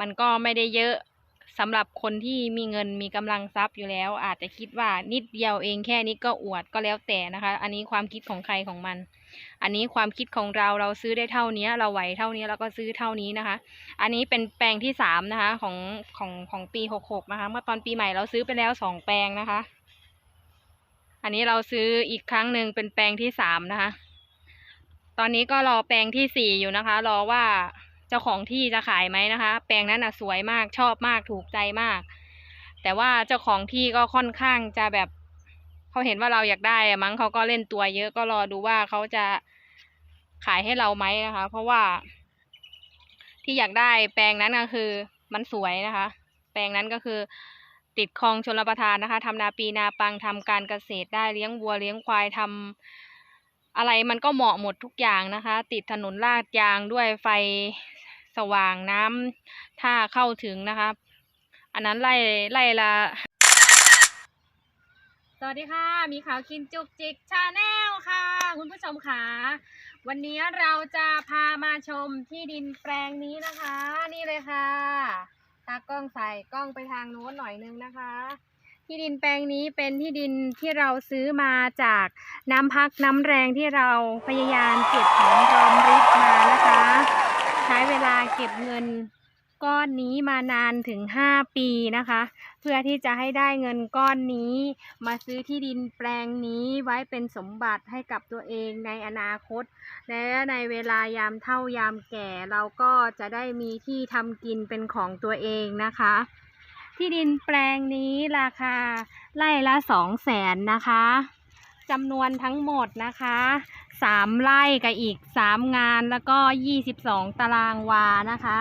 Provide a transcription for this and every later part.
มันก็ไม่ได้เยอะสำหรับคนที่มีเงินมีกำลังทรัพย์อยู่แล้ว อาจจะคิดว่านิดเดียวเองแค่นี้ก็อวดก็แล้วแต่นะคะ อันนี้ความคิดของใครของมัน อันนี้ความคิดของเราเราซื้อได้เท่านี้ เราไหวเท่านี้เราก็ซื้อเท่านี้นะคะ อันนี้เป็นแปลงที่สามนะคะของของของปีหกหกนะคะเมื่อตอนปีใหม่เราซื้อไปแล้วสองแปลงนะคะ อันนี้เราซื้ออีกครั้งหนึ่งเป็นแปลงที่สามนะคะ ตอนนี้ก็รอแปลงที่สี่อยู่นะคะ รอว่า เจ้าของที่จะขายไหมนะคะ แปลงนั้นอะสวยมากชอบมากถูกใจมาก แต่ว่าเจ้าของที่ก็ค่อนข้างจะแบบเขาเห็นว่าเราอยากได้มั้งเขาก็เล่นตัวเยอะก็รอดูว่าเขาจะขายให้เราไหมนะคะ เพราะว่า ที่อยากได้แปลงนั้นก็คือ มันสวยนะคะ แปลงนั้นก็คือติดคลองชลประทานนะคะทำนาปีนาปังทำการเกษตรได้เลี้ยงวัวเลี้ยงควายทำอะไรมันก็เหมาะหมดทุกอย่างนะคะ ติดถนนลาดยางด้วยไฟ สว่างน้ำถ้าเข้าถึงนะคะ อันนั้นไล่ไล่ละสวัสดีค่ะ มีข่าวคินจุกจิกชาแนลค่ะ คุณผู้ชมค่ะ วันนี้เราจะพามาชมที่ดินแปลงนี้นะคะ นี่เลยค่ะตากล้องใส่กล้องไปทางโน้นหน่อยนึงนะคะ ที่ดินแปลงนี้เป็นที่ดินที่เราซื้อมาจากน้ำพักน้ำแรงที่เราพยายามเก็บหอมรอมริบมานะคะ ใช้เวลาเก็บเงินก้อนนี้มานานถึง 5 ปีนะคะ เพื่อที่จะให้ได้เงินก้อนนี้ มาซื้อที่ดินแปลงนี้ไว้เป็นสมบัติให้กับตัวเองในอนาคต และในเวลายามเท่ายามแก่เราก็จะได้มีที่ทำกินเป็นของตัวเองนะคะ ที่ดินแปลงนี้ราคาไร่ละสองแสนนะคะจำนวนทั้งหมดนะคะ สามไร่กับอีกสามงานแล้วก็ยี่สิบสองตารางวานะคะ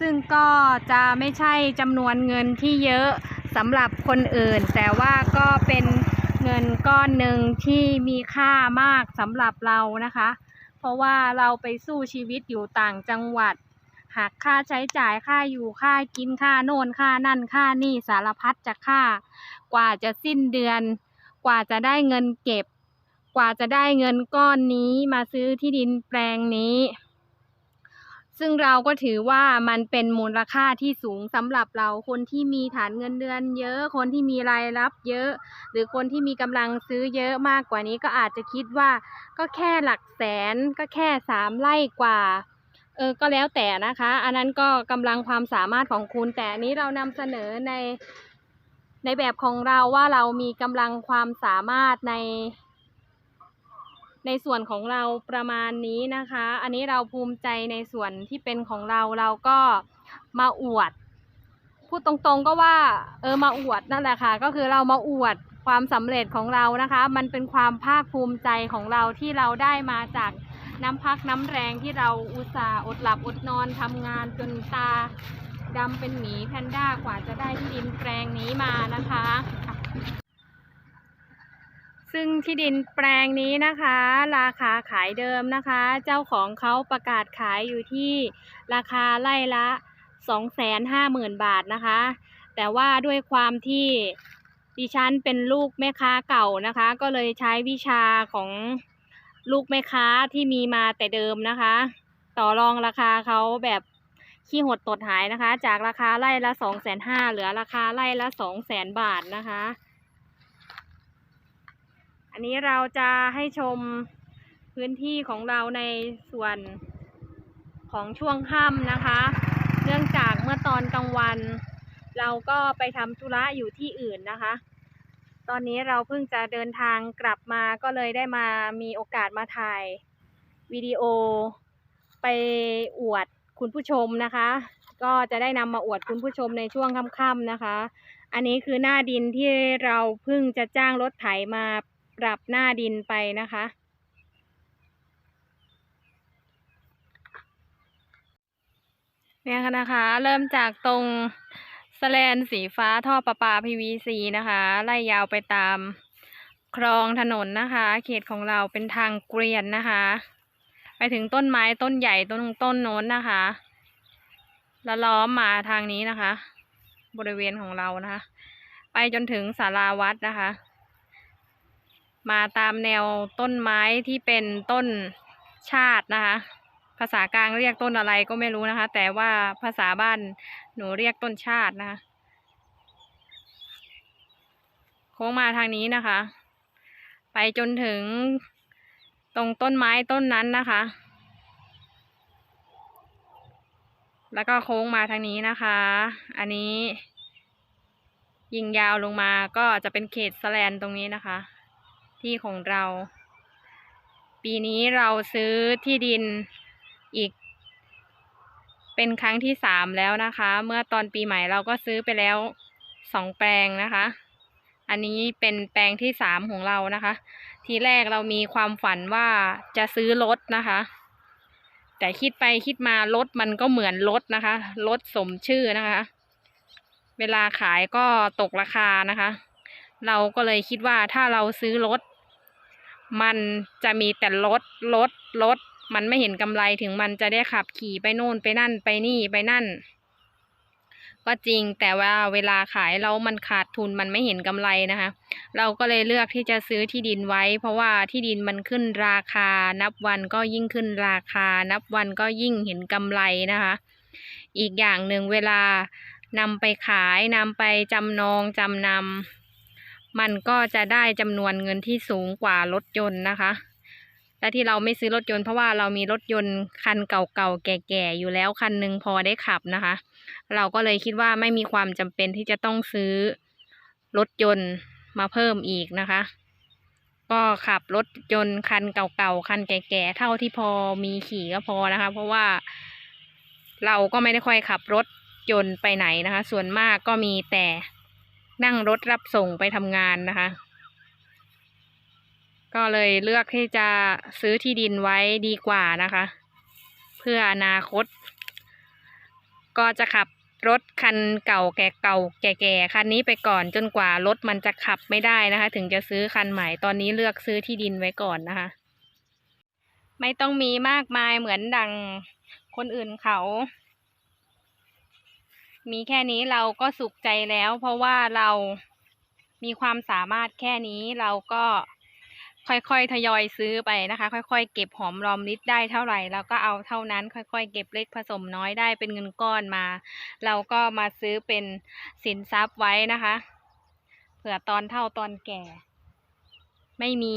ซึ่งก็จะไม่ใช่จำนวนเงินที่เยอะสำหรับคนอื่น แต่ว่าก็เป็นเงินก้อนหนึ่งที่มีค่ามากสำหรับเรานะคะ เพราะว่าเราไปสู้ชีวิตอยู่ต่างจังหวัดหากค่าใช้จ่ายค่าอยู่ค่ากินค่าโน่นค่านั่นค่านี่สารพัดจะค่ากว่าจะสิ้นเดือน กว่าจะได้เงินเก็บ กว่าจะได้เงินก้อนนี้มาซื้อที่ดินแปลงนี้ ซึ่งเราก็ถือว่ามันเป็นมูลค่าที่สูงสำหรับเราคนที่มีฐานเงินเดือนเยอะ คนที่มีรายรับเยอะ หรือคนที่มีกำลังซื้อเยอะมากกว่านี้ก็อาจจะคิดว่า ก็แค่หลักแสนก็แค่สามไร่กว่าเออก็แล้วแต่นะคะ อันนั้นก็กำลังความสามารถของคุณแต่อันนี้เรานำเสนอในในแบบของเราว่าเรามีกำลังความสามารถใน ในส่วนของเราประมาณนี้นะคะ อันนี้เราภูมิใจในส่วนที่เป็นของเราเราก็มาอวด พูดตรงๆก็ว่า เออมาอวดนั่นแหละค่ะ ก็คือเรามาอวดความสำเร็จของเรานะคะ มันเป็นความภาคภูมิใจของเราที่เราได้มาจากน้ำพักน้ำแรงที่เราอุตส่าห์อดหลับอดนอนทำงานจนตาดำเป็นหมีแพนด้ากว่าจะได้ที่ดินแปลงนี้มานะคะ ซึ่งที่ดินแปลงนี้นะคะ ราคาขายเดิมนะคะ เจ้าของเขาประกาศขายอยู่ที่ราคาไร่ละสองแสนห้าหมื่นบาทนะคะ แต่ว่าด้วยความที่ดิฉันเป็นลูกแม่ค้าเก่านะคะ ก็เลยใช้วิชาของลูกแม่ค้าที่มีมาแต่เดิมนะคะ ต่อรองราคาเขาแบบขี้หดตดหายนะคะ จากราคาไร่ละสองแสนห้าเหลือราคาไร่ละสองแสนบาทนะคะ อันนี้เราจะให้ชมพื้นที่ของเราในส่วนของช่วงค่ำนะคะ เนื่องจากเมื่อตอนกลางวัน เราก็ไปทำธุระอยู่ที่อื่นนะคะ ตอนนี้เราเพิ่งจะเดินทางกลับมาก็เลยได้มามีโอกาสมาถ่ายวิดีโอไปอวดคุณผู้ชมนะคะ ก็จะได้นำมาอวดคุณผู้ชมในช่วงค่ำๆนะคะ อันนี้คือหน้าดินที่เราเพิ่งจะจ้างรถไถมา ปรับหน้าดินไปนะคะ เนี่ยค่ะนะคะ เริ่มจากตรงสแลนสีฟ้าท่อประปา PVC นะคะ ไล่ยาวไปตามคลองถนนนะคะ เขตของเราเป็นทางเกวียนนะคะ ไปถึงต้นไม้ต้นใหญ่ต้นต้นโน้นนะคะ แล้วล้อมมาทางนี้นะคะ บริเวณของเรานะคะ ไปจนถึงศาลาวัดนะคะ มาตามแนวต้นไม้ที่เป็นต้นชาตินะคะ ภาษากลางเรียกต้นอะไรก็ไม่รู้นะคะ แต่ว่าภาษาบ้านหนูเรียกต้นชาตินะคะโค้งมาทางนี้นะคะ ไปจนถึงตรงต้นไม้ต้นนั้นนะคะ แล้วก็โค้งมาทางนี้นะคะ อันนี้ ยิงยาวลงมาก็จะเป็นเขตสแลนตรงนี้นะคะ ที่ของเรา ปีนี้เราซื้อที่ดินอีก เป็นครั้งที่สามแล้วนะคะ เมื่อตอนปีใหม่เราก็ซื้อไปแล้วสองแปลงนะคะ อันนี้เป็นแปลงที่สามของเรานะคะ ทีแรกเรามีความฝันว่าจะซื้อรถนะคะ แต่คิดไปคิดมารถมันก็เหมือนรถนะคะรถสมชื่อนะคะ เวลาขายก็ตกราคานะคะ เราก็เลยคิดว่าถ้าเราซื้อรถ มันจะมีแต่รถรถรถมันไม่เห็นกำไรถึงมันจะได้ขับขี่ไปโน่นไปนั่นไปนี่ไปนั่น ก็จริงแต่ว่าเวลาขายแล้วมันขาดทุนมันไม่เห็นกำไรนะคะ เราก็เลยเลือกที่จะซื้อที่ดินไว้ เพราะว่าที่ดินมันขึ้นราคา นับวันก็ยิ่งขึ้นราคา นับวันก็ยิ่งเห็นกำไรนะคะ อีกอย่างหนึ่งเวลานำไปขายนำไปจำนองจำนำ มันก็จะได้จำนวนเงินที่สูงกว่ารถยนต์นะคะ และที่เราไม่ซื้อรถยนต์เพราะว่าเรามีรถยนต์คันเก่าๆแก่ๆอยู่แล้วคันหนึ่งพอได้ขับนะคะ เราก็เลยคิดว่าไม่มีความจำเป็นที่จะต้องซื้อรถยนต์มาเพิ่มอีกนะคะ ก็ขับรถยนต์คันเก่าๆคันแก่ๆเท่าที่พอมีขี่ก็พอนะคะ เพราะว่าเราก็ไม่ได้ค่อยขับรถยนต์ไปไหนนะคะ ส่วนมากก็มีแต่ นั่งรถรับส่งไปทำงานนะคะ ก็เลยเลือกที่จะซื้อที่ดินไว้ดีกว่านะคะ เพื่ออนาคต ก็จะขับรถคันเก่าแก่เก่าแก่ๆคันนี้ไปก่อนจนกว่ารถมันจะขับไม่ได้นะคะ ถึงจะซื้อคันใหม่ตอนนี้เลือกซื้อที่ดินไว้ก่อนนะคะ ไม่ต้องมีมากมายเหมือนดังคนอื่นเขา มีแค่นี้เราก็สุขใจแล้ว เพราะว่าเรามีความสามารถแค่นี้เราก็ค่อยๆ ทยอยซื้อไปนะคะ ค่อยๆ เก็บหอมรอมริบได้เท่าไหร่เราก็เอาเท่านั้น ค่อยๆ เก็บเล็กผสมน้อยได้เป็นเงินก้อนมา เราก็มาซื้อเป็นสินทรัพย์ไว้นะคะ เผื่อตอนเท่าตอนแก่ ไม่มี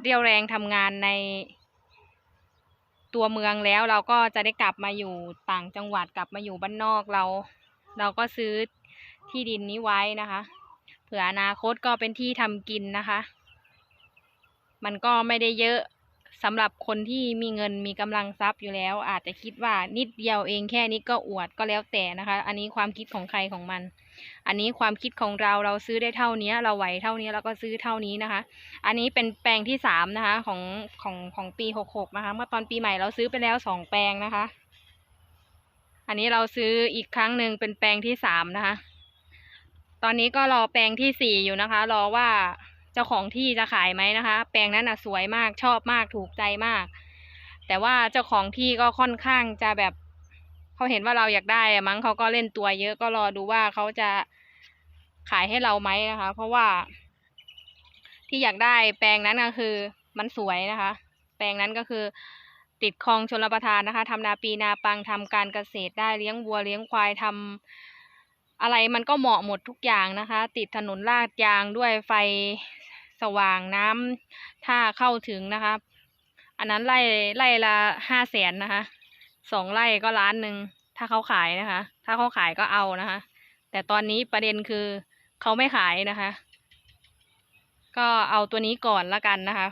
เรี่ยวแรงทำงานในตัวเมืองแล้วเราก็จะได้กลับมาอยู่ต่างจังหวัดกลับมาอยู่บ้านนอกเรา เราก็ซื้อที่ดินนี้ไว้นะคะ เผื่ออนาคตก็เป็นที่ทำกินนะคะ มันก็ไม่ได้เยอะสำหรับคนที่มีเงินมีกำลังทรัพย์อยู่แล้ว อาจจะคิดว่านิดเดียวเองแค่นี้ก็อวดก็แล้วแต่นะคะ อันนี้ความคิดของใครของมัน อันนี้ความคิดของเราเราซื้อได้เท่านี้ เราไหวเท่านี้เราก็ซื้อเท่านี้นะคะ อันนี้เป็นแปลงที่สามนะคะของของของปีหกหกนะคะ เมื่อตอนปีใหม่เราซื้อไปแล้วสองแปลงนะคะ อันนี้เราซื้ออีกครั้งหนึ่งเป็นแปลงที่สามนะคะ ตอนนี้ก็รอแปลงที่สี่อยู่นะคะ รอว่าเจ้าของที่จะขายไหมนะคะ แปลงนั้นอะสวยมากชอบมากถูกใจมาก แต่ว่าเจ้าของที่ก็ค่อนข้างจะแบบเขาเห็นว่าเราอยากได้มั้งเขาก็เล่นตัวเยอะก็รอดูว่าเขาจะขายให้เราไหมนะคะ เพราะว่า ที่อยากได้แปลงนั้นก็คือ มันสวยนะคะ แปลงนั้นก็คือ ติดคลองชลประทานนะคะทำนาปีนาปังทำการเกษตรได้เลี้ยงวัวเลี้ยงควายทำอะไรมันก็เหมาะหมดทุกอย่างนะคะ ติดถนนลาดยางด้วยไฟสว่างน้ำถ้าเข้าถึงนะคะ อันนั้นไล่ไล่ละห้าแสนนะคะสองไร่ก็ล้านหนึ่งถ้าเขาขายนะคะ ถ้าเขาขายก็เอานะคะ แต่ตอนนี้ประเด็นคือเขาไม่ขายนะคะ ก็เอาตัวนี้ก่อนละกันนะคะ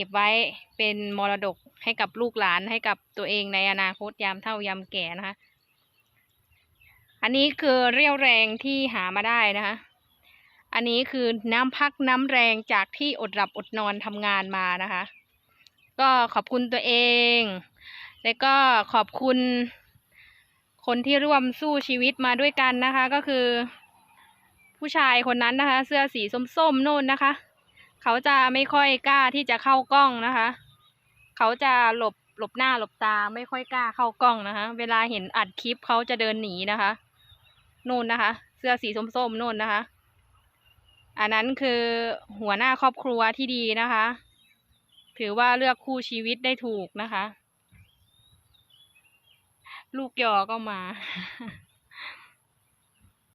ก็บไว้เป็นมรดกให้กับลูกหลานให้กับตัวเองในอนาคตยามเท่ายามแก่นะคะ อันนี้คือเรี่ยวแรงที่หามาได้นะคะ อันนี้คือน้ำพักน้ำแรงจากที่อดหลับอดนอนทำงานมานะคะ ก็ขอบคุณตัวเอง แล้วก็ขอบคุณ คนที่ร่วมสู้ชีวิตมาด้วยกันนะคะ ก็คือ ผู้ชายคนนั้นนะคะ เสื้อสีส้มๆโน่นนะคะ เขาจะไม่ค่อยกล้าที่จะเข้ากล้องนะคะ เขาจะหลบหลบหน้าหลบตาไม่ค่อยกล้าเข้ากล้องนะคะ เวลาเห็นอัดคลิปเขาจะเดินหนีนะคะนู่นนะคะ เสื้อสีส้มๆนู่นนะคะ อันนั้นคือหัวหน้าครอบครัวที่ดีนะคะ ถือว่าเลือกคู่ชีวิตได้ถูกนะคะ ลูกยอก็มา